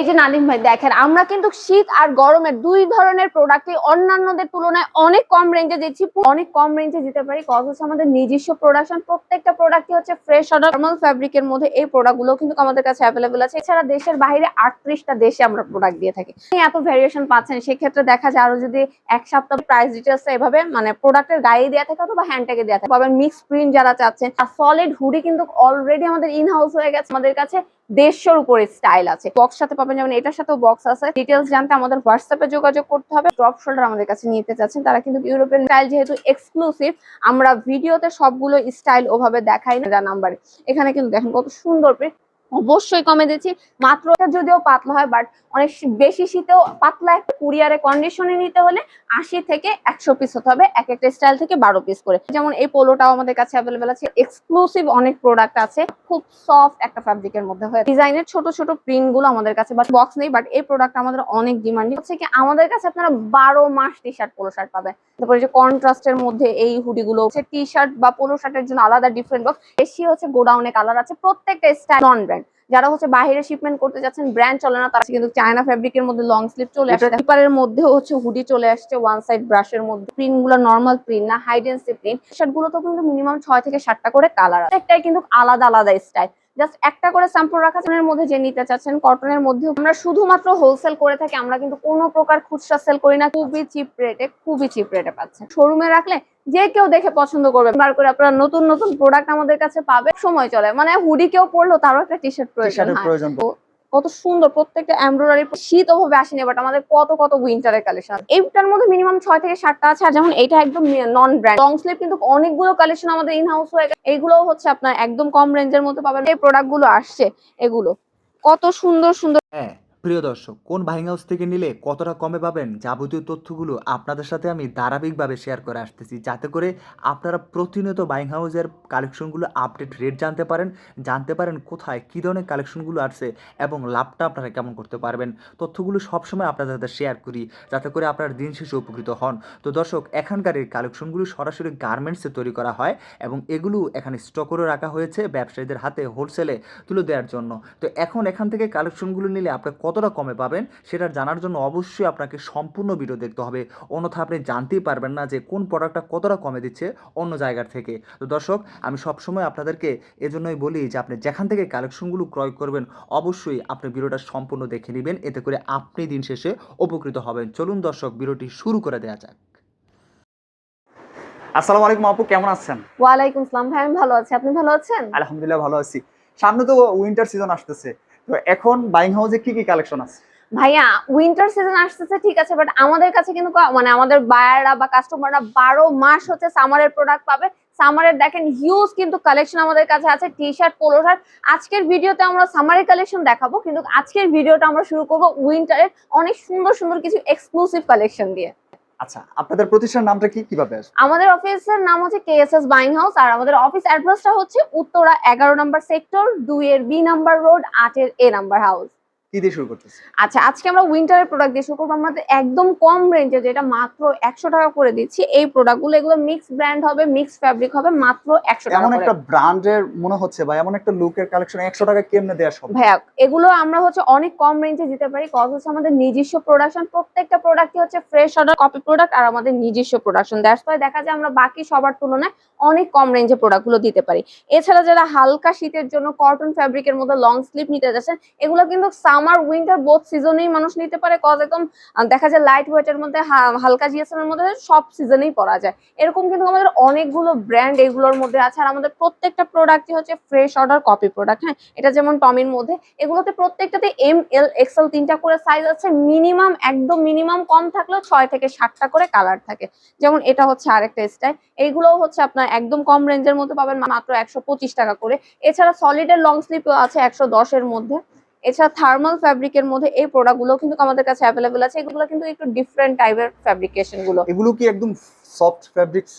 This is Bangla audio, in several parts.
এই যে নাদিম ভাই, দেখেন, আমরা কিন্তু শীত আর গরমের দুই ধরনের প্রোডাক্টই অন্যান্যদের তুলনায় অনেক কম রেঞ্জে দিচ্ছি অনেক কম রেঞ্জে দিতে পারি। কজ আমাদের নিজস্ব প্রোডাকশন প্রত্যেকটা প্রোডাক্টই হচ্ছে ফ্রেশ অর্ডার নর্মাল ফ্যাব্রিকের মধ্যে এই প্রোডাক্টগুলো কিন্তু আমাদের কাছে অ্যাভেলেবল আছে। এছাড়া দেশের বাইরে আটত্রিশটা দেশে আমরা প্রোডাক্ট দিয়ে থাকি। এত ভ্যারিয়েশন পাচ্ছেন, সেক্ষেত্রে দেখা যায় আরও যদি এক সপ্তাহ প্রাইস ডিটেলস এভাবে মানে প্রোডাক্টের গায়ে দেওয়া থাকে অথবা হ্যান্ড ট্যাগে দেওয়া থাকে। পাবেন মিক্স প্রিন্ট যারা চাচ্ছেন, আর সলিড হুডি কিন্তু অলরেডি আমাদের ইন হাউস হয়ে গেছে। আমাদের কাছে দেড়শোর উপরে স্টাইল আছে। বক্স সাথে পাবেন যেমন এটার সাথেও বক্স আছে। ডিটেলস জানতে আমাদের হোয়াটসঅ্যাপে যোগাযোগ করতে হবে। ড্রপ শোল্ডার আমাদের কাছে নিতে চাচ্ছেন তারা কিন্তু ইউরোপিয়ান স্টাইল যেহেতু এক্সক্লুসিভ আমরা ভিডিওতে সবগুলো স্টাইল ওভাবে দেখাই না। নাম্বারে এখানে কিন্তু দেখেন কত সুন্দর print। অবশ্যই কমে দিচ্ছি। মাত্র যদিও পাতলা হয় বাট অনেক বেশি শীতেও পাতলা একটা কুরিয়ারে কন্ডিশনে নিতে হলে আশি থেকে একশো পিস হতে হবে, এক একটা স্টাইল থেকে বারো পিস করে। যেমন এই পোলোটাও আমাদের কাছে অ্যাভেলেবেল আছে। এক্সক্লুসিভ অনেক প্রোডাক্ট আছে, খুব সফট একটা ফ্যাব্রিকের মধ্যে হয় ডিজাইনের ছোট ছোট প্রিন্টগুলো আমাদের কাছে বাট বক্স নেই বাট এই প্রোডাক্ট আমাদের অনেক ডিমান্ডিং হচ্ছে কি, আমাদের কাছে আপনারা বারো মাস টি শার্ট পোলো শার্ট পাবেন। তারপরে যে কন্ট্রাস্টের মধ্যে এই হুডি গুলো হচ্ছে টি শার্ট বা পোলো শার্টের জন্য আলাদা ডিফারেন্ট বক্স বেশি হচ্ছে গোডাউনে কালার আছে, প্রত্যেকটা স্টাইল নন ব্র্যান্ড যারা হচ্ছে বাইরে শিপমেন্ট করতে যাচ্ছেন ব্র্যান্ড চলে না তারা কিন্তু চায়না ফেব্রিক এর মধ্যে লং স্লিভ চলে আসছে স্লিপারের মধ্যে হচ্ছে হুডি চলে আসছে ওয়ান সাইড ব্রাশ এর মধ্যে। প্রিন্টগুলো নর্মাল প্রিন্ট না হাইডেন্সি প্রিন্ট শার্টগুলো তো কিন্তু মিনিমাম ছয় থেকে সাতটা করে কালার আছে। একটাই কিন্তু আলাদা আলাদা স্টাইল জাস্ট একটা করে স্যাম্পল রাখা। এর মধ্যে যে নিতে চাচ্ছেন কটনের মধ্যে আমরা শুধুমাত্র হোলসেল করে থাকি আমরা কিন্তু কোনো প্রকার খুচরা সেল করি না খুবই চিপ রেটে খুবই চিপ রেটে পাচ্ছেন শোরুমে রাখলে যে কেউ দেখে পছন্দ করবে বার করে আপনারা নতুন নতুন প্রোডাক্ট আমাদের কাছে পাবে সময় চলে মানে হুডি কেউ পড়ল তারও একটা টি শার্ট প্রয়োজন হয়। কত সুন্দর প্রত্যেকটা এমব্রয়ডারি শীত ওভাবে আসেনি বাট আমাদের কত কত উইন্টারের কালেকশন এইটার মধ্যে মিনিমাম ছয় থেকে সাতটা আছে, আর যেমন এটা একদম নন ব্র্যান্ড লং স্লিভ কিন্তু অনেকগুলো কালেকশন আমাদের ইন হাউস হয়ে গেছে। এইগুলোও হচ্ছে আপনার একদম কম রেঞ্জের মধ্যে পাবেন। এই প্রোডাক্টগুলো আসছে, এগুলো। কত সুন্দর সুন্দর হ্যাঁ। প্রিয় দর্শক, কোন বাইং হাউস থেকে নিলে কতটা কমে পাবেন যাবতীয় তথ্যগুলো আপনাদের সাথে আমি ধারাবাহিকভাবে শেয়ার করে আসতেছি। যাতে করে আপনারা প্রতিনিয়ত বাইং হাউসের কালেকশনগুলো আপডেট রেট জানতে পারেন জানতে পারেন কোথায় কী ধরনের কালেকশনগুলো আসছে এবং লাভটা আপনারা কেমন করতে পারবেন। তথ্যগুলো সবসময় আপনাদের সাথে শেয়ার করি, যাতে করে আপনারা দিন শেষে উপকৃত হন। তো দর্শক, এখানকার এই কালেকশনগুলো সরাসরি গার্মেন্টসে তৈরি করা হয় এবং এগুলো এখানে স্টক করে রাখা হয়েছে ব্যবসায়ীদের হাতে হোলসেলে তুলে দেওয়ার জন্য। তো এখন এখান থেকে কালেকশনগুলো নিলে আপনি কতটা কমে পাবেন সেটা জানার জন্য অবশ্যই আপনাকে সম্পূর্ণ ভিডিও দেখতে হবে। অন্যথা আপনি জানতেই পারবেন না যে কোন প্রোডাক্টটা কতটা কমে দিচ্ছে অন্য জায়গার থেকে। তো দর্শক আমি সবসময় আপনাদেরকে এজন্যই বলি যে আপনি যেখান থেকে কালেকশনগুলো ক্রয় করবেন অবশ্যই আপনি ভিডিওটা সম্পূর্ণ দেখে নেবেন। এতে করে আপনি দিন শেষে উপকৃত হবেন। চলুন দর্শক ভিডিওটি শুরু করে দেওয়া যাক। আসসালামু আলাইকুম আপু কেমন আছেন? ওয়ালাইকুম আসসালাম ভাই আমি ভালো আছি। আপনি ভালো আছেন? আলহামদুলিল্লাহ ভালো আছি। সামনে তো উইন্টার সিজন আসতেছে। তো এখন বাইং হাউসে কি কি কালেকশন আছে? ভাইয়া উইন্টার সিজন আসতেছে, ঠিক আছে বাট আমাদের কাছে কিন্তু মানে আমাদের বায়াররা বা কাস্টমাররা বারো মাস হচ্ছে সামারের প্রোডাক্ট পাবে। সামারের দেখেন হিউজ কিন্তু কালেকশন আমাদের কাছে আছে টি শার্ট পোলো শার্ট আজকের ভিডিওতে আমরা সামারের কালেকশন দেখাবো, কিন্তু আজকের ভিডিওটা আমরা শুরু করব উইন্টারের অনেক সুন্দর সুন্দর কিছু এক্সক্লুসিভ কালেকশন দিয়ে। আচ্ছা আপনাদের প্রতিষ্ঠানের নামটা কি? কীভাবে আসবে? আমাদের অফিসের নাম হচ্ছে কেএসএস বাইং হাউস, আর আমাদের অফিস অ্যাড্রেসটা হচ্ছে উত্তরা এগারো নম্বর সেক্টর দুই এর বি নাম্বার রোড, আটের এ নাম্বার হাউস। কি দিয়ে শুরু করতেছে আচ্ছা আজকে আমরা উইন্টারের প্রোডাক্ট দিয়ে শুরু করব। আমাদের একদম কম রেঞ্জে যেটা মাত্র একশো টাকা করে দিচ্ছি এই প্রোডাক্টগুলো এগুলো মিক্স ব্র্যান্ড হবে মিক্স ফ্যাব্রিক হবে মাত্র একশো টাকা এমন একটা ব্র্যান্ডের মনে হচ্ছে বা এমন একটা লুকের কালেকশন একশো টাকা কেমনে দেওয়া সম্ভব? ভাইয়া এগুলো আমরা হচ্ছে অনেক কম রেঞ্জে দিতে পারি। কজ হচ্ছে আমাদের নিজস্ব প্রোডাকশন প্রত্যেকটা প্রোডাক্টই হচ্ছে ফ্রেশ অর্ডার কপি প্রোডাক্ট আর আমাদের নিজস্ব প্রোডাকশন দ্যাটস ওয়াই দেখা যায় আমরা বাকি সবার তুলনায় অনেক কম রেঞ্জে প্রোডাক্টগুলো দিতে পারি। এছাড়া যারা হালকা শীতের জন্য কটন ফ্যাব্রিকের মধ্যে লং স্লিভ নিতে যাচ্ছেন এগুলো কিন্তু সামার উইন্টার বোথ সিজনেই মানুষ নিতে পারে কজ একদম দেখা যায় লাইট ওয়েটের মধ্যে হালকা জিএসএম এর মধ্যে সব সিজনেই পরা যায়। এরকম কিন্তু আমাদের অনেকগুলো ব্র্যান্ড এগুলোর মধ্যে আছে, আর আমাদের প্রত্যেকটা প্রোডাক্টই হচ্ছে ফ্রেশ অর্ডার কপি প্রোডাক্ট হ্যাঁ? এটা যেমন টমির মধ্যে, এগুলোতে প্রত্যেকটাতে এম এল এক্সেল তিনটা করে সাইজ আছে মিনিমাম একদম মিনিমাম কম থাকলেও ছয় থেকে সাতটা করে কালার থাকে। যেমন এটা হচ্ছে আরেকটা স্টাইল এইগুলোও হচ্ছে আপনার একদম কম রেঞ্জের মধ্যে পাবেন, মাত্র একশো পঁচিশ টাকা করে। এছাড়া সলিডের লং স্লিপ আছে একশো দশের মধ্যে। এছাড়া থার্মাল ফ্যাব্রিকের মধ্যে এই প্রোডাক্টগুলো কিন্তু আমাদের কাছে অ্যাভেলেবেল আছে। এগুলো কিন্তু একটু ডিফারেন্ট টাইপের ফ্যাব্রিকেশনগুলো। এগুলো কি একদম সফট ফ্যাব্রিক্স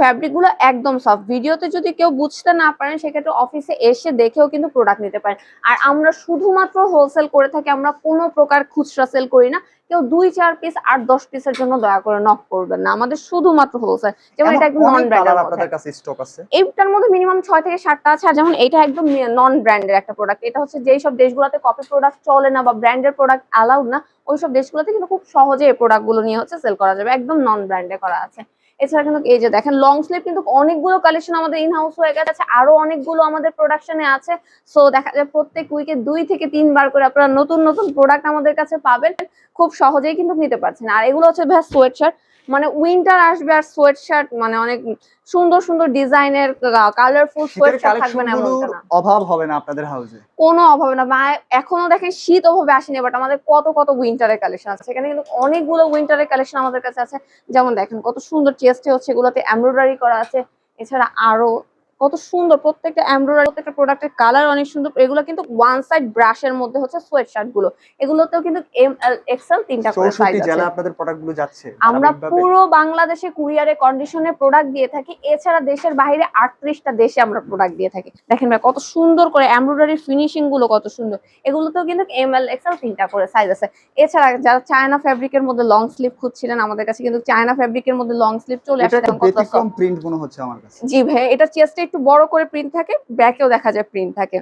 ফ্যাব্রিকগুলো একদম সফট ভিডিওতে যদি কেউ বুঝতে না পারেন সেক্ষেত্রে অফিসে এসে দেখেও কিন্তু প্রোডাক্ট নিতে পারেন। আর আমরা শুধুমাত্র হোলসেল করে থাকি আমরা কোনো প্রকার খুচরা সেল করি না। কেউ দুই চার পিস আট দশ পিসের জন্য দয়া করে নক করবেন না। আমাদের শুধুমাত্র হোলসেল যেমন এটা একদম নন ব্র্যান্ডের আপনাদের কাছে স্টক আছে? এইটার মধ্যে মিনিমাম ছয় থেকে সাতটা আছে আর যেমন এটা একদম নন ব্র্যান্ডের একটা প্রোডাক্ট এটা হচ্ছে যেই সব দেশগুলোতে কপি প্রোডাক্ট চলে না বা ব্র্যান্ডের প্রোডাক্ট অ্যালাউড না ওই সব দেশগুলোতে কিন্তু খুব সহজে এই প্রোডাক্টগুলো নিয়ে হচ্ছে সেল করা যাবে। একদম নন ব্র্যান্ডে করা আছে। এছাড়া কিন্তু এই যে দেখেন লং স্লিভ কিন্তু অনেকগুলো কালেকশন আমাদের ইন হাউস হয়ে গেছে। আরও অনেকগুলো আমাদের প্রোডাকশনে আছে। সো দেখা যায় প্রত্যেক উইকে দুই থেকে তিনবার করে আপনারা নতুন নতুন প্রোডাক্ট আমাদের কাছে পাবেন। খুব সহজেই কিন্তু নিতে পারছেন। আর এগুলো হচ্ছে ভ্যাস সোয়েট শার্ট মানে উইন্টার আসবে আর সোয়েট শার্ট মানে অনেক সুন্দর সুন্দর ডিজাইনের কালারফুল সোয়েট শার্ট থাকবে না এমন অভাব হবে না আপনাদের হাউসে কোনো অভাব না বা এখনও দেখেন শীত অভাবে আসেনি বাট আমাদের কত কত উইন্টারের কালেকশন আছে। সেখানে কিন্তু অনেকগুলো উইন্টারের কালেকশন আমাদের কাছে আছে। যেমন দেখেন কত সুন্দর চেস্টে হচ্ছে এগুলোতে এমব্রয়ডারি করা আছে। এছাড়া আরও কত সুন্দর প্রত্যেকটা এমব্রয়ডারি প্রত্যেকটা প্রোডাক্টের কালার অনেক সুন্দর। এগুলো কিন্তু ওয়ান সাইড ব্রাশের মধ্যে হচ্ছে সোয়েট শার্টগুলো। এগুলোতেও কিন্তু এম এল এক্সেল তিনটা করে সাইজ আছে। জেলা আপনাদের প্রোডাক্টগুলো যাচ্ছে আমরা পুরো বাংলাদেশে কুরিয়ারে কন্ডিশনে প্রোডাক্ট দিয়ে থাকি। এছাড়া দেশের বাইরে আটত্রিশটা দেশে আমরা প্রোডাক্ট দিয়ে থাকি। দেখেন ভাই কত সুন্দর করে এমব্রয়ডারি ফিনিশিংগুলো কত সুন্দর। এগুলোতেও কিন্তু এম এল এক্সেল তিনটা করে সাইজ আছে। এছাড়া যারা চায়না ফ্যাব্রিকের মধ্যে লং স্লিভ খুঁজছিলেন আমাদের কাছে কিন্তু চায়না ফ্যাব্রিকের মধ্যে লং স্লিভ চলে আসছে প্রিন্ট মনে হচ্ছে আমার কাছে। জি ভাই এটা চেস্টে একটু বড় করে প্রিন্ট থাকে ব্যাকেও দেখা যায় প্রিন্ট থাকে।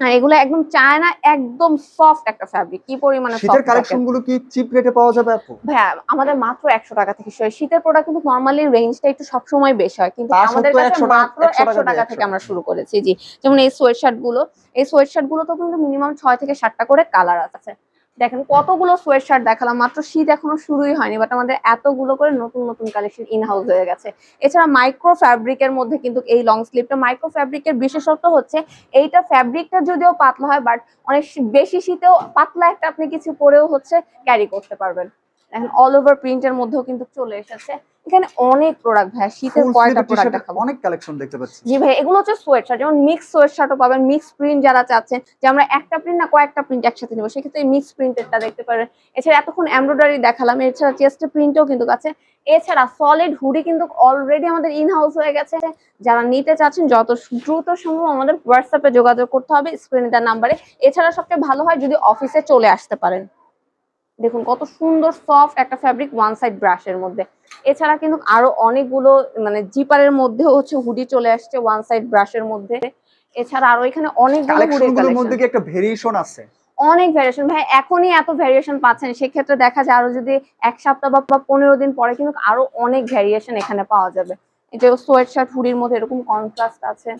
আর এগুলো একদম চায়না একদম সফট একটা ফ্যাব্রিক কি পরিমাণে শীতের কালেকশনগুলো কি চিপ রেটে পাওয়া যাবে আপু? ভাইয়া আমাদের মাত্র একশো টাকা থেকে শুরু হয়। শীতের প্রোডাক্ট কিন্তু নর্মালি রেঞ্জটা একটু সবসময় বেশি হয়। কিন্তু আমাদের কাছে মাত্র 100 টাকা একশো টাকা থেকে আমরা শুরু করেছি। জি যেমন এই সোয়েট শার্টগুলো এই সোয়েট শার্টগুলো তো কিন্তু মিনিমাম ছয় থেকে সাতটা করে কালার আছে। দেখেন, কতগুলো সোয়েট শার্ট দেখালাম, মাত্র শীত এখনও শুরুই হয়নি বাট আমাদের এতগুলো করে নতুন নতুন কালেকশন ইন হাউস হয়ে গেছে। এছাড়া মাইক্রো ফ্যাব্রিকের মধ্যে কিন্তু এই লং স্লিভটা মাইক্রো ফ্যাব্রিকের বিশেষত্ব হচ্ছে, এইটা ফ্যাব্রিকটা যদিও পাতলা হয় বাট অনেক বেশি শীতেও পাতলা একটা আপনি কিছু পরেও হচ্ছে ক্যারি করতে পারবেন। এখন অল ওভার প্রিন্টের মধ্যেও কিন্তু চলে এসেছে। এখানে অনেক প্রোডাক্ট ভাই শীতের কয়টা প্রোডাক্ট দেখাবো? অনেক কালেকশন দেখতে পাচ্ছি। জি ভাই এগুলো হচ্ছে সোয়েট শার্ট যেমন মিক্স সোয়েট শার্টও পাবেন মিক্স প্রিন্ট যারা চাচ্ছেন যে আমরা একটা প্রিন্ট না কয়েকটা প্রিন্ট একসাথে নেব সেক্ষেত্রে এই মিক্স প্রিন্টেরটা দেখতে পারেন। এছাড়া এতক্ষণ এমব্রয়ডারি দেখালাম এছাড়া চেস্টের প্রিন্টও কিন্তু আছে এছাড়া সলিড হুডি কিন্তু অলরেডি আমাদের ইন হাউস হয়ে গেছে। যারা নিতে চাচ্ছেন যত দ্রুত সম্ভব আমাদের হোয়াটসঅ্যাপে যোগাযোগ করতে হবে স্ক্রিনে তার নাম্বারে এছাড়া সবচেয়ে ভালো হয় যদি অফিসে চলে আসতে পারেন। দেখুন কত সুন্দর সফট একটা ফ্যাব্রিক ওয়ান সাইড ব্রাশের মধ্যে। এছাড়া কিন্তু আরও অনেকগুলো মানে জিপারের মধ্যেও হচ্ছে হুডি চলে আসছে ওয়ান সাইড ব্রাশের মধ্যে। এছাড়া আরও এখানে অনেকগুলো হুডির মধ্যে কি একটা ভেরিয়েশন আছে? অনেক ভ্যারিয়েশন ভাই এখনই এত ভ্যারিয়েশন পাচ্ছেন সেক্ষেত্রে দেখা যায় আরও যদি এক সপ্তাহ বা বা পনেরো দিন পরে কিন্তু আরও অনেক ভ্যারিয়েশন এখানে পাওয়া যাবে। যে সোয়েট শার্ট হুডির মধ্যে এরকম কন্ট্রাস্ট আছে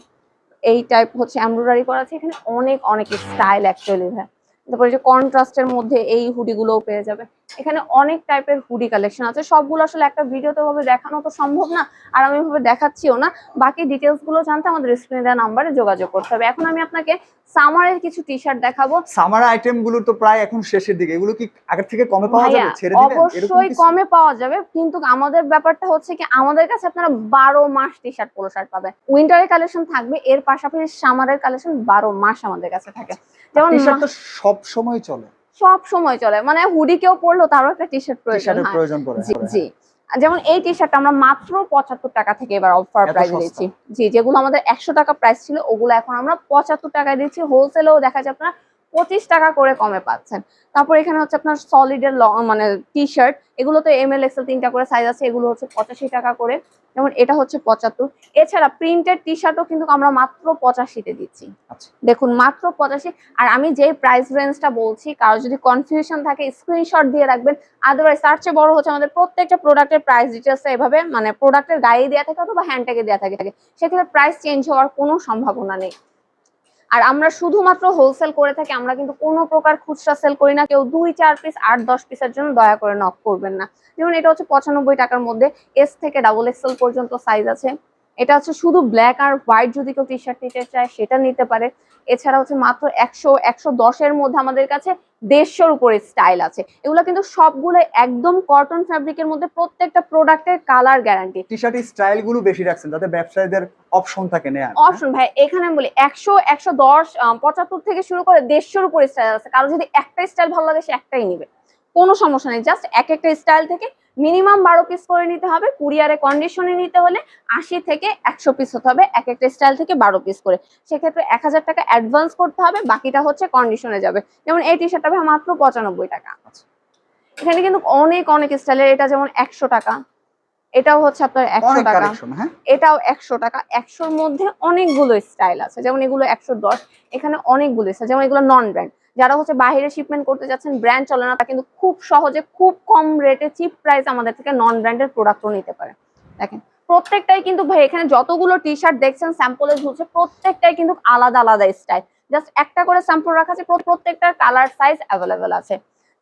এই টাইপ হচ্ছে এমব্রয়ডারি করা আছে। এখানে অনেক অনেক স্টাইল অ্যাকচুয়ালি ভাই। তারপরে যে কন্ট্রাস্টের মধ্যে এই হুডিগুলোও পেয়ে যাবে। এখানে অনেক টাইপের হুডি কালেকশন আছে। সবগুলো আসলে একটা ভিডিওতে ভাবে দেখানো তো সম্ভব না আর আমি ভাবে দেখাচ্ছিও না। বাকি ডিটেলসগুলো জানতে আমাদের স্ক্রিনে দেওয়া নাম্বারে যোগাযোগ করতে হবে। এখন আমি আপনাকে সামারের কিছু টি শার্ট দেখাবো। সামার আইটেমগুলো তো প্রায় এখন শেষের দিকে। এগুলো কি আগের থেকে কমে পাওয়া যাবে? ছেড়ে দিবেন? অবশ্যই কমে পাওয়া যাবে। কিন্তু আমাদের ব্যাপারটা হচ্ছে কি আমাদের কাছে আপনারা বারো মাস টি শার্ট পোলো শার্ট পাবেন উইন্টারের কালেকশন থাকবে এর পাশাপাশি সামারের কালেকশন বারো মাস আমাদের কাছে থাকে। যেমন টি-শার্ট তো সব সময় চলে। সব সময় চলে। মানে হুডি কেউ পরলো তারও একটা টি শার্ট প্রয়োজন প্রয়োজন পড়ে জি জি। যেমন এই টি শার্ট আমরা মাত্র পঁচাত্তর টাকা থেকে এবার অফার প্রাইস দিয়েছি। দিচ্ছি জি যেগুলো আমাদের একশো টাকা প্রাইস ছিল ওগুলো এখন আমরা পঁচাত্তর টাকায় দিচ্ছি হোলসেলেও দেখা যায় আপনারা পঁচিশ টাকা করে কমে পাচ্ছেন। তারপর এখানে হচ্ছে আপনার সলিডের মানে টি শার্ট এগুলো তো এম এল এক্সেল তিনটা করে সাইজ আছে এগুলো হচ্ছে পঁচাশি টাকা করে। যেমন এটা হচ্ছে পঁচাত্তর। এছাড়া প্রিন্টেড টি শার্টও কিন্তু আমরা মাত্র পঁচাশিতে দিচ্ছি। আচ্ছা। দেখুন মাত্র পঁচাশি। আর আমি যে প্রাইস রেঞ্জটা বলছি কারও যদি কনফিউশন থাকে স্ক্রিনশট দিয়ে রাখবেন। আদারওয়াইজ তার চেয়ে বড় হচ্ছে আমাদের প্রত্যেকটা প্রোডাক্টের প্রাইস ডিটেলস এভাবে মানে প্রোডাক্টের গায়ে দেওয়া থাকে অথবা হ্যান্ড ট্যাগে দেওয়া থাকে সেক্ষেত্রে প্রাইস চেঞ্জ হওয়ার কোনো সম্ভাবনা নেই। আর আমরা শুধুমাত্র হোলসেল করে থাকি, আমরা কিন্তু কোনো প্রকার খুচরা সেল করি না। কেউ দুই, চার পিস আট, দশ পিসের জন্য দয়া করে নক করবেন না। যেমন এটা হচ্ছে পঁচানব্বই টাকার মধ্যে এস থেকে ডাবল এক্সেল পর্যন্ত সাইজ আছে। এটা হচ্ছে শুধু ব্ল্যাক আর হোয়াইট যদি কেউ টি শার্ট নিতে চায় সেটা নিতে পারে। এছাড়া হচ্ছে মাত্র একশো একশো দশের মধ্যে আমাদের কাছে দেড়শোর উপরে স্টাইল আছে। এগুলো কিন্তু সবগুলো একদম কটন ফ্যাব্রিকের মধ্যে প্রত্যেকটা প্রোডাক্টের কালার গ্যারান্টি টি-শার্টের স্টাইলগুলো বেশি রাখছেন যাতে ব্যবসায়ীদের অপশন থাকে নেয়া অপশন ভাই এখানে আমি বলি একশো একশো দশ পঁচাত্তর থেকে শুরু করে দেড়শোর উপরে স্টাইল আছে। কারও যদি একটা স্টাইল ভালো লাগে সে একটাই নিবে। কোনো সমস্যা নেই। জাস্ট এক একটা স্টাইল থেকে মিনিমাম বারো পিস করে নিতে হবে। কুরিয়ারে কন্ডিশনে নিতে হলে আশি থেকে একশো পিস হতে হবে। এক একটা স্টাইল থেকে বারো পিস করে। সেক্ষেত্রে এক হাজার টাকা অ্যাডভান্স করতে হবে বাকিটা হচ্ছে কন্ডিশনে যাবে। যেমন এই টি শার্টটা মাত্র পঁচানব্বই টাকা। এখানে কিন্তু অনেক অনেক স্টাইলের এটা যেমন একশো টাকা। এটাও হচ্ছে আপনার একশো টাকা। হ্যাঁ? এটাও একশো টাকা। একশোর মধ্যে অনেকগুলো স্টাইল আছে। যেমন এগুলো একশো দশ। এখানে অনেকগুলো স্টাইল যেমন এগুলো নন ব্র্যান্ড যারা হচ্ছে বাইরে শিপমেন্ট করতে যাচ্ছেন ব্র্যান্ড চলে না, তা কিন্তু খুব সহজে খুব কম রেটে চিপ প্রাইস আমাদের থেকে নন ব্র্যান্ডের প্রোডাক্টও নিতে পারে। দেখেন, প্রত্যেকটাই কিন্তু ভাই, এখানে যতগুলো টি শার্ট দেখছেন স্যাম্পলে ঝুলছে, প্রত্যেকটাই কিন্তু আলাদা আলাদা স্টাইল জাস্ট একটা করে স্যাম্পল রাখা আছে প্র- প্রত্যেকটার কালার সাইজ অ্যাভেলেবেল আছে।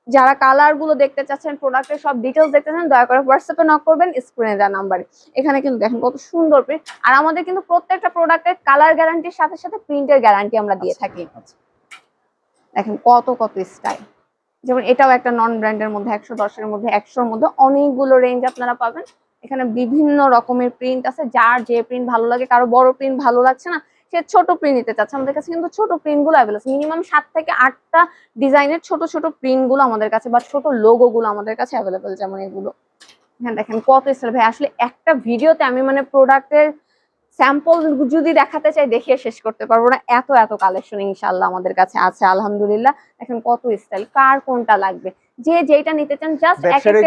যারা কালারগুলো দেখতে চাচ্ছেন প্রোডাক্টের সব ডিটেলস দেখতে চান, দয়া করে হোয়াটসঅ্যাপে নক করবেন স্ক্রিনে দেওয়া নাম্বারে এখানে কিন্তু দেখেন, কত সুন্দর প্রিন্ট আর আমাদের কিন্তু প্রত্যেকটা প্রোডাক্টের কালার গ্যারান্টির সাথে সাথে প্রিন্টের গ্যারান্টি আমরা দিয়ে থাকি। দেখেন কত কত স্টাইল যেমন এটাও একটা নন ব্র্যান্ডের মধ্যে, একশো দশের মধ্যে, একশোর মধ্যে অনেকগুলো রেঞ্জ আপনারা পাবেন। এখানে বিভিন্ন রকমের প্রিন্ট আছে, যার যে প্রিন্ট ভালো লাগে, কারও বড় প্রিন্ট ভালো লাগছে না, সে ছোট প্রিন্ট নিতে চাচ্ছে। আমাদের কাছে কিন্তু ছোট প্রিন্টগুলো অ্যাভেলেবল মিনিমাম সাত থেকে আটটা ডিজাইনের ছোট ছোট প্রিন্টগুলো আমাদের কাছে বা ছোট লোগো গুলো আমাদের কাছে অ্যাভেলেবেল যেমন এগুলো। এখানে দেখেন কত স্টাইল ভাই, আসলে একটা ভিডিওতে আমি মানে প্রোডাক্টের স্যাম্পল যদি দেখাতে চাই দেখিয়ে শেষ করতে পারব না। এত এত কালেকশন ইনশাল্লাহ আমাদের কাছে আছে আলহামদুলিল্লাহ। এখন কত স্টাইল কার কোনটা লাগবে? যে যেটা নিতে চান জাস্ট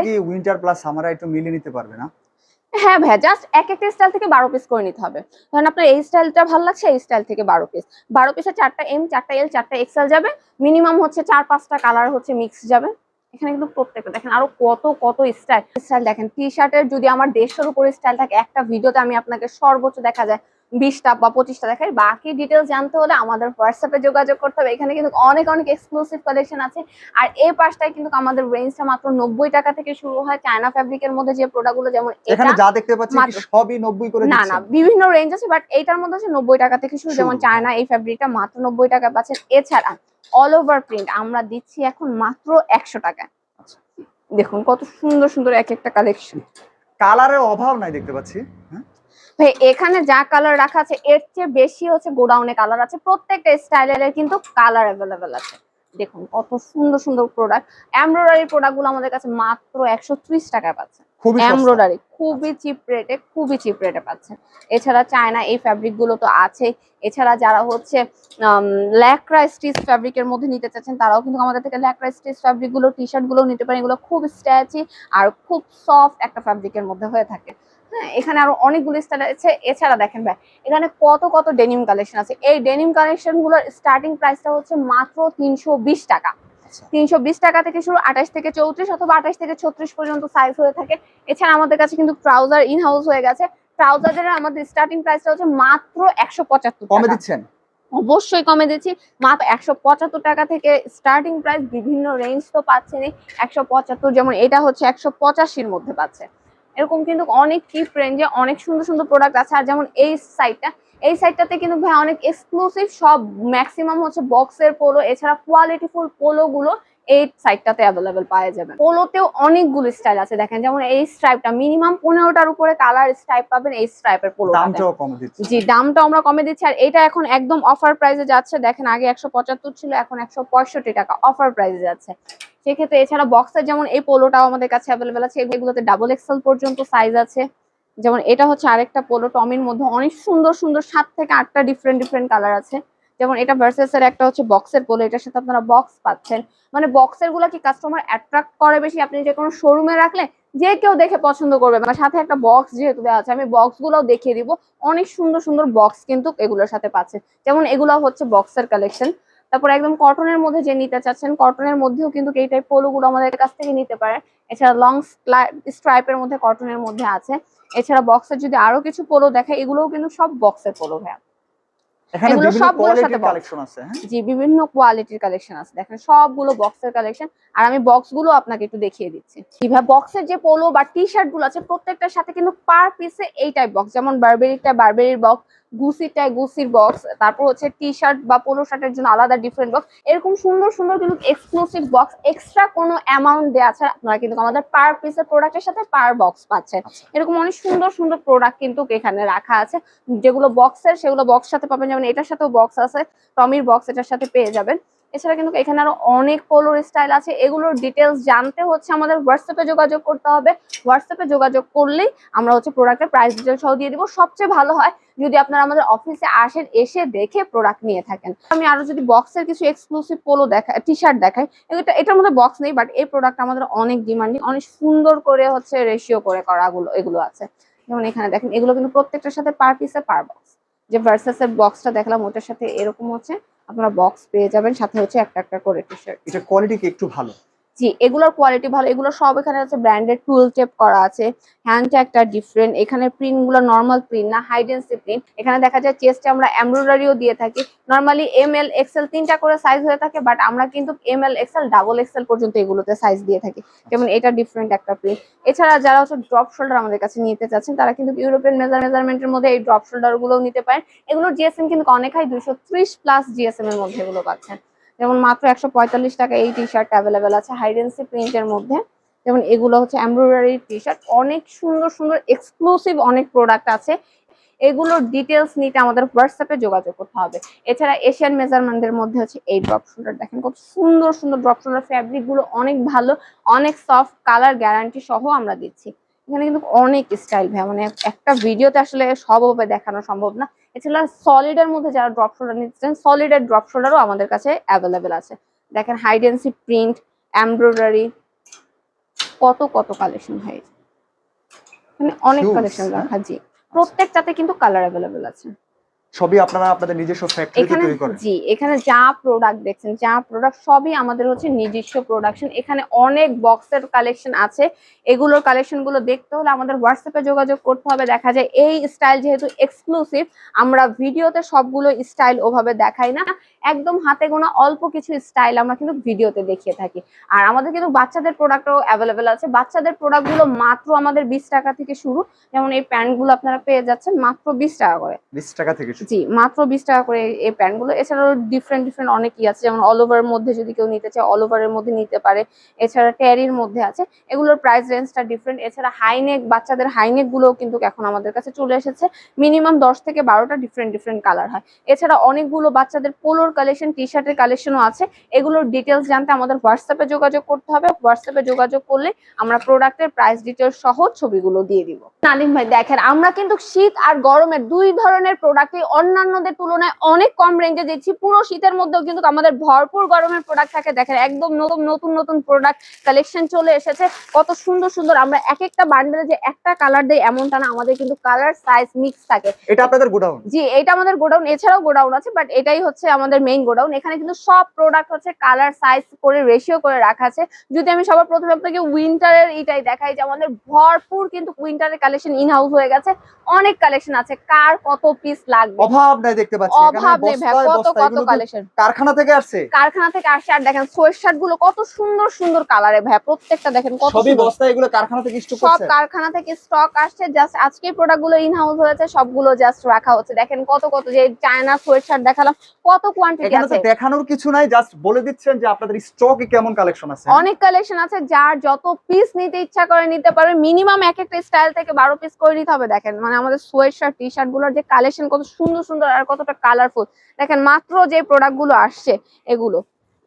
কি উইন্টার প্লাস সামার একটু মিলিয়ে নিতে পারবে না? হ্যাঁ ভাইয়া জাস্ট এক একটা স্টাইল থেকে বারো পিস করে নিতে হবে। ধরেন আপনার এই স্টাইলটা ভালো লাগছে এই স্টাইল থেকে বারো পিস বারো পিসে চারটা এম চারটা এল চারটা এক্সেল যাবে। মিনিমাম হচ্ছে চার পাঁচটা কালার হচ্ছে মিক্স যাবে। এখানে কিন্তু প্রত্যেকটা, দেখেন আরও কত কত স্টাইল স্টাইল দেখেন টি শার্টের যদি আমার দেড়শোর উপরে স্টাইল থাকে, একটা ভিডিওতে আমি আপনাকে সর্বোচ্চ দেখা যায় বিশটা বা পঁচিশটা দেখাই। বাকি ডিটেলস জানতে হলে আমাদের হোয়াটসঅ্যাপে যোগাযোগ করতে হবে। এখানে কিন্তু অনেক অনেক এক্সক্লুসিভ কালেকশন আছে। আর এই পাশটায় কিন্তু আমাদের রেঞ্জটা মাত্র নব্বই টাকা থেকে শুরু হয় চায়না ফ্যাব্রিকের মধ্যে যে প্রোডাক্টগুলো যেমন এখানে যা দেখতে পাচ্ছি সবই নব্বই করে না না বিভিন্ন রেঞ্জ আছে বাট এইটার মধ্যে আছে নব্বই টাকা থেকে শুরু। যেমন চায়না এই ফ্যাব্রিকটা মাত্র নব্বই টাকা পাচ্ছেন। এছাড়া অল ওভার প্রিন্ট আমরা দিচ্ছি এখন মাত্র একশো টাকা আচ্ছা। দেখুন কত সুন্দর সুন্দর এক একটা কালেকশন কালারের অভাব নাই দেখতে পাচ্ছি হ্যাঁ। ভাই, এখানে যা কালার রাখা আছে, এর চেয়ে বেশি হচ্ছে গোডাউনে কালার আছে। প্রত্যেকটা স্টাইলের কিন্তু কালার অ্যাভেলেবেল আছে। দেখুন, কত সুন্দর সুন্দর প্রোডাক্ট এমব্রয়ডারি প্রোডাক্টগুলো আমাদের কাছে মাত্র একশো ত্রিশ টাকায় পাচ্ছে খুবই এমব্রয়ডারি, খুবই চিপ রেটে খুবই চিপ রেটে পাচ্ছেন। এছাড়া চায়না এই ফ্যাব্রিকগুলো তো আছে এছাড়া যারা হচ্ছে ল্যাকরা স্টিচ ফ্যাব্রিকের মধ্যে নিতে চাচ্ছেন, তারাও কিন্তু আমাদের থেকে ল্যাকরা স্টিচ ফ্যাব্রিকগুলো টি শার্টগুলো নিতে পারেন। এগুলো খুব স্ট্যাচি আর খুব সফট একটা ফ্যাব্রিকের মধ্যে হয়ে থাকে। হ্যাঁ এখানে আরও অনেকগুলো স্টাইল আছে। এছাড়া দেখেন ভাই, এখানে কত কত ডেনিম কালেকশন আছে। এই ডেনিম কালেকশনগুলোর স্টার্টিং প্রাইসটা হচ্ছে মাত্র তিনশো বিশ টাকা। তিনশো বিশ টাকা থেকে শুরু আঠাশ থেকে চৌত্রিশ অথবা আঠাশ থেকে ছত্রিশ পর্যন্ত সাইজ হয়ে থাকে। এছাড়া আমাদের কাছে কিন্তু ট্রাউজার ইন হাউস হয়ে গেছে। ট্রাউজারের আমাদের স্টার্টিং প্রাইসটা হচ্ছে মাত্র একশো পঁচাত্তর কমে দিচ্ছেন? অবশ্যই কমে দিচ্ছি। মাত্র একশো পঁচাত্তর টাকা থেকে স্টার্টিং প্রাইস বিভিন্ন রেঞ্জ তো পাচ্ছেনই। একশো পঁচাত্তর যেমন এটা হচ্ছে একশো পঁচাশির মধ্যে পাচ্ছে। এরকম কিন্তু অনেক চিপ রেঞ্জে অনেক সুন্দর সুন্দর প্রোডাক্ট আছে। আর যেমন এই সাইডটা এই সাইডটাতে কিন্তু ভাই অনেক এক্সক্লুসিভ সব ম্যাক্সিমাম হচ্ছে বক্সের পোলো এছাড়া কোয়ালিটিফুল পোলো গুলো এই সাইডটাতে অ্যাভেলেবেল পাওয়া যাবে। পোলোতেও অনেকগুলো স্টাইল আছে দেখেন যেমন এই স্ট্রাইপটা মিনিমাম পনেরোটার উপরে কালার স্ট্রাইপ পাবেন এই স্ট্রাইপের পোলো জি দামটা আমরা কমে দিচ্ছি আর এটা এখন একদম অফার প্রাইসে যাচ্ছে দেখেন আগে একশো পঁচাত্তর ছিল এখন একশো পঁয়ষট্টি টাকা অফার প্রাইসে যাচ্ছে। সেক্ষেত্রে এছাড়া বক্সের যেমন এই পোলোটাও আমাদের কাছে অ্যাভেলেবেল আছে এগুলোতে ডাবল এক্সেল পর্যন্ত সাইজ আছে। যেমন এটা হচ্ছে আরেকটা পোলো টমির মধ্যে অনেক সুন্দর সুন্দর সাত থেকে আটটা ডিফারেন্ট ডিফারেন্ট কালার আছে। যেমন এটা ভার্সেসের একটা হচ্ছে বক্সের পোলো এটার সাথে আপনারা বক্স পাচ্ছেন। মানে বক্সেরগুলো কি কাস্টমার অ্যাট্রাক্ট করে বেশি? আপনি যে কোনো শোরুমে রাখলে যে কেউ দেখে পছন্দ করবে। মানে সাথে একটা বক্স যেহেতু দেওয়া আছে, আমি বক্স গুলোও দেখিয়ে দিব। অনেক সুন্দর সুন্দর বক্স কিন্তু এগুলোর সাথে পাচ্ছেন যেমন এগুলো হচ্ছে বক্সের কালেকশন তারপর একদম কটনের মধ্যে যে নিতে চাচ্ছেন কটনের মধ্যেও কিন্তু এই টাইপ পোলোগুলো আমাদের কাছ থেকে নিতে পারে এছাড়া লং স্ট্রাইপের মধ্যে কটনের মধ্যে আছে। এছাড়া বক্সের যদি আরও কিছু পোলো দেখে এগুলোও কিন্তু সব বক্সের পোলো ভাইয়া। এখানে এগুলো বিভিন্ন সবগুলোর সাথে কোয়ালিটির কালেকশন আছে হ্যাঁ? জি বিভিন্ন কোয়ালিটির কালেকশন আছে। দেখেন সবগুলো বক্সের কালেকশন আর আমি বক্সগুলো আপনাকে একটু দেখিয়ে দিচ্ছি। কীভাবে বক্সের যে পোলো বা টি শার্টগুলো আছে প্রত্যেকটার সাথে কিন্তু পার পিসে এই টাইপ বক্স যেমন বারবেরিটা বারবেরির বক্স গুসিরটায় গুসির বক্স তারপর হচ্ছে টি শার্ট বা পোলো শার্টের জন্য আলাদা ডিফারেন্ট বক্স এরকম সুন্দর সুন্দর কিন্তু এক্সক্লুসিভ বক্স এক্সট্রা কোনো অ্যামাউন্ট দেওয়া ছাড়া আপনারা কিন্তু আমাদের পার পিসের প্রোডাক্টের সাথে পার বক্স পাচ্ছেন। আচ্ছা। এরকম অনেক সুন্দর সুন্দর প্রোডাক্ট কিন্তু এখানে রাখা আছে। যেগুলো বক্সের সেগুলো বক্স সাথে পাবেন যেমন এটার সাথেও বক্স আছে টমির বক্স এটার সাথে পেয়ে যাবেন। এছাড়া কিন্তু এখানে আরও অনেক পোলোর স্টাইল আছে। এগুলোর ডিটেলস জানতে হচ্ছে আমাদের হোয়াটসঅ্যাপে যোগাযোগ করতে হবে। হোয়াটসঅ্যাপে যোগাযোগ করলেই আমরা হচ্ছে প্রোডাক্টের প্রাইস ডিটেল সহ দিয়ে দিব। সবচেয়ে ভালো হয় যদি আপনারা আমাদের অফিসে আসেন, এসে দেখে প্রোডাক্ট নিয়ে থাকেন। আমি আরও যদি বক্সের কিছু এক্সক্লুসিভ পোলো দেখা টি শার্ট দেখাই এটা এটার মধ্যে বক্স নেই বাট এই প্রোডাক্ট আমাদের অনেক ডিমান্ডিং অনেক সুন্দর করে হচ্ছে রেশিও করে করাগুলো এগুলো আছে। যেমন এখানে দেখেন, এগুলো কিন্তু প্রত্যেকটার সাথে পার পিসে পার বক্স যে ভার্সাসের বক্সটা দেখলাম, ওটার সাথে এরকম হচ্ছে। আপনারা বক্স পেয়ে যাবেন, সাথে হচ্ছে একটা একটা করে টি শার্ট এটা কোয়ালিটি কি একটু ভালো। জি, এগুলোর কোয়ালিটি ভালো। এগুলো সব এখানে আছে ব্র্যান্ডেড টুল টেপ করা আছে হ্যান্ড ট্যাগটা ডিফারেন্ট এখানে প্রিন্টগুলো নর্মাল প্রিন্ট না হাইডেন্সি প্রিন্ট এখানে দেখা যায় চেস্টে আমরা এমব্রয়ডারিও দিয়ে থাকি। নর্মালি এম এল এক্সেল তিনটা করে সাইজ হয়ে থাকে বাট আমরা কিন্তু M L XL double XL পর্যন্ত এগুলোতে সাইজ দিয়ে থাকি। যেমন এটা ডিফারেন্ট একটা প্রিন্ট এছাড়া যারা হচ্ছে ড্রপ শোল্ডার আমাদের কাছে নিতে চাচ্ছেন, তারা কিন্তু ইউরোপিয়ান মেজার মেজারমেন্টের মধ্যে এই ড্রপ শোল্ডার গুলোও নিতে পারেন। এগুলোর জিএসএম কিন্তু অনেক হাই দুইশো ত্রিশ প্লাস জিএসএম এর মধ্যে এগুলো পাচ্ছেন। যেমন মাত্র একশো পঁয়তাল্লিশ টাকা এই টি শার্ট অ্যাভেলেবেল আছে হাইডেন্সি প্রিন্টের মধ্যে। যেমন এগুলো হচ্ছে এমব্রয়ডারি টি শার্ট অনেক সুন্দর সুন্দর এক্সক্লুসিভ অনেক প্রোডাক্ট আছে। এগুলোর ডিটেলস নিতে আমাদের হোয়াটসঅ্যাপে যোগাযোগ করতে হবে। এছাড়া এশিয়ান মেজারমেন্টের মধ্যে হচ্ছে এই ড্রপ শোল্ডার দেখেন কত সুন্দর সুন্দর ড্রপ শোল্ডার ফ্যাব্রিকগুলো অনেক ভালো, অনেক সফট কালার গ্যারান্টি সহ আমরা দিচ্ছি। এখানে কিন্তু অনেক স্টাইল ভাই মানে একটা ভিডিওতে আসলে সবভাবে দেখানো সম্ভব না। এছাড়া সলিডের মধ্যে যারা ড্রপ শোল্ডার নিচ্ছেন সলিডের ড্রপ শোল্ডারও আমাদের কাছে অ্যাভেলেবেল আছে। দেখেন হাইডেন্সি প্রিন্ট এমব্রয়ডারি কত কত কালেকশন হয় মানে অনেক কালেকশন হ্যাঁ? রাখা জি। প্রত্যেকটাতে কিন্তু কালার অ্যাভেলেবেল আছে। সবই আপনারা আপনাদের নিজস্ব ফ্যাক্টরিতে তৈরি করেন। জি এখানে যা প্রোডাক্ট দেখছেন যা প্রোডাক্ট সবই আমাদের হচ্ছে নিজস্ব প্রোডাকশন এখানে অনেক বক্সের কালেকশন আছে। এগুলোর কালেকশনগুলো দেখতে হলে আমাদের হোয়াটসঅ্যাপে যোগাযোগ করতে হবে। দেখা যায় এই স্টাইল যেহেতু এক্সক্লুসিভ আমরা ভিডিওতে সবগুলো স্টাইল ওভাবে দেখাই না। একদম হাতে গোনা অল্প কিছু স্টাইল আমরা কিন্তু ভিডিওতে দেখিয়ে থাকি। আর আমাদের কিন্তু বাচ্চাদের প্রোডাক্টও অ্যাভেলেবেল আছে। বাচ্চাদের প্রোডাক্টগুলো মাত্র আমাদের বিশ টাকা থেকে শুরু। যেমন এই প্যান্টগুলো আপনারা পেয়ে যাচ্ছেন মাত্র বিশ টাকা করে। বিশ টাকা থেকে জি মাত্র বিশ টাকা করে এই- এই প্যান্টগুলো। এছাড়াও ডিফারেন্ট ডিফারেন্ট অনেকই আছে। যেমন অল ওভার মধ্যে যদি কেউ নিতে চায় অল ওভারের মধ্যে নিতে পারে। এছাড়া ট্যারির মধ্যে আছে। এগুলোর প্রাইস রেঞ্জটা ডিফারেন্ট এছাড়া হাইনেক বাচ্চাদের হাইনেক গুলোও কিন্তু এখন আমাদের কাছে চলে এসেছে। মিনিমাম দশ থেকে বারোটা ডিফারেন্ট ডিফারেন্ট কালার হয়। এছাড়া অনেকগুলো বাচ্চাদের পোলোর কালেকশন টি শার্টের কালেকশনও আছে। এগুলোর ডিটেলস জানতে আমাদের হোয়াটসঅ্যাপে যোগাযোগ করতে হবে। হোয়াটসঅ্যাপে যোগাযোগ করলে আমরা প্রোডাক্টের প্রাইস ডিটেলস সহ ছবিগুলো দিয়ে দিব। নালিম ভাই দেখেন আমরা কিন্তু শীত আর গরমের দুই ধরনের প্রোডাক্টই অন্যান্যদের তুলনায় অনেক কম রেঞ্জে দিচ্ছি। পুরো শীতের মধ্যেও কিন্তু আমাদের ভরপুর গরমের প্রোডাক্ট থাকে। দেখেন একদম নতুন নতুন নতুন প্রোডাক্ট কালেকশন চলে এসেছে। কত সুন্দর সুন্দর। আমরা এক একটা বান্ডেলে যে একটা কালার দেয় এমনটা না। আমাদের কিন্তু কালার সাইজ মিক্স থাকে। এটা আপনাদের গোডাউন। জি এটা আমাদের গোডাউন। এছাড়াও গোডাউন আছে বাট এটাই হচ্ছে আমাদের মেইন গোডাউন এখানে কিন্তু সব প্রোডাক্ট হচ্ছে কালার সাইজ করে রেশিও করে রাখা আছে। যদি আমি সবার প্রথমে আপনাকে উইন্টারের এটাই দেখাই যে আমাদের ভরপুর কিন্তু উইন্টারের কালেকশন ইন হাউস হয়ে গেছে। অনেক কালেকশন আছে। কার কত পিস লাগবে? অভাব নাই দেখতে পাচ্ছি। অভাব নেই কত কত কালেকশন কারখানা থেকে আসছে। কারখানা থেকে আসছে আর দেখেন সোয়েট শার্টগুলো কত সুন্দর সুন্দর কালারে ভাই। প্রত্যেকটা দেখেন কত সবই বস্তা এগুলো কারখানা থেকে স্টক সব কারখানা থেকে স্টক আসছে। জাস্ট আজকে প্রোডাক্টগুলো ইন হাউস হয়েছে। সবগুলো জাস্ট রাখা হচ্ছে। দেখেন কত কত যে চায়না সোয়েট শার্ট দেখালাম। কত কোয়ান্টিটি আছে দেখানোর কিছু নাই জাস্ট বলে দিচ্ছেন যে আপনাদের স্টকে কেমন কালেকশন আছে। অনেক কালেকশন আছে যার যত পিস নিতে ইচ্ছা করে নিতে পারবে মিনিমাম এক একটা স্টাইল থেকে বারো পিস করে নিতে হবে। দেখেন মানে আমাদের সোয়েট শার্ট টি শার্টগুলোর যে কালেকশন কত সুন্দর সুন্দর আর কতটা কালারফুল দেখেন মাত্র যে প্রোডাক্টগুলো আসছে এগুলো।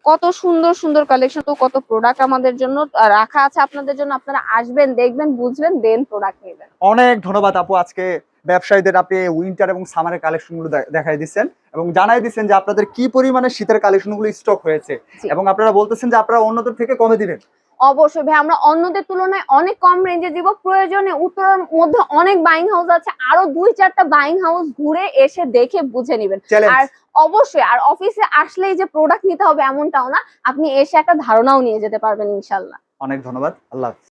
কত সুন্দর সুন্দর কালেকশন তো কত প্রোডাক্ট আমাদের জন্য রাখা আছে আপনাদের জন্য। আপনারা আসবেন দেখবেন বুঝবেন দেন প্রোডাক্ট নেবেন। অনেক ধন্যবাদ আপু আজকে ব্যবসায়ীদের আপনি উইন্টার এবং সামারের কালেকশনগুলো দেখাই দিচ্ছেন এবং জানাই দিচ্ছেন যে আপনাদের কি পরিমাণে শীতের কালেকশনগুলো স্টক হয়েছে এবং আপনারা বলতেছেন যে আপনারা অন্যদের থেকে কমে দিবেন। অবশ্যই ভাই আমরা অন্যদের তুলনায় অনেক কম রেঞ্জে দিব। প্রয়োজনে উত্তরের মধ্যে অনেক বাইং হাউস আছে। আরও দুই চারটা বাইং হাউস ঘুরে এসে দেখে বুঝে নেবেন। আর অবশ্যই আর অফিসে আসলেই যে প্রোডাক্ট নিতে হবে এমনটাও না আপনি এসে একটা ধারণাও নিয়ে যেতে পারবেন ইনশাল্লাহ অনেক ধন্যবাদ। আল্লাহ।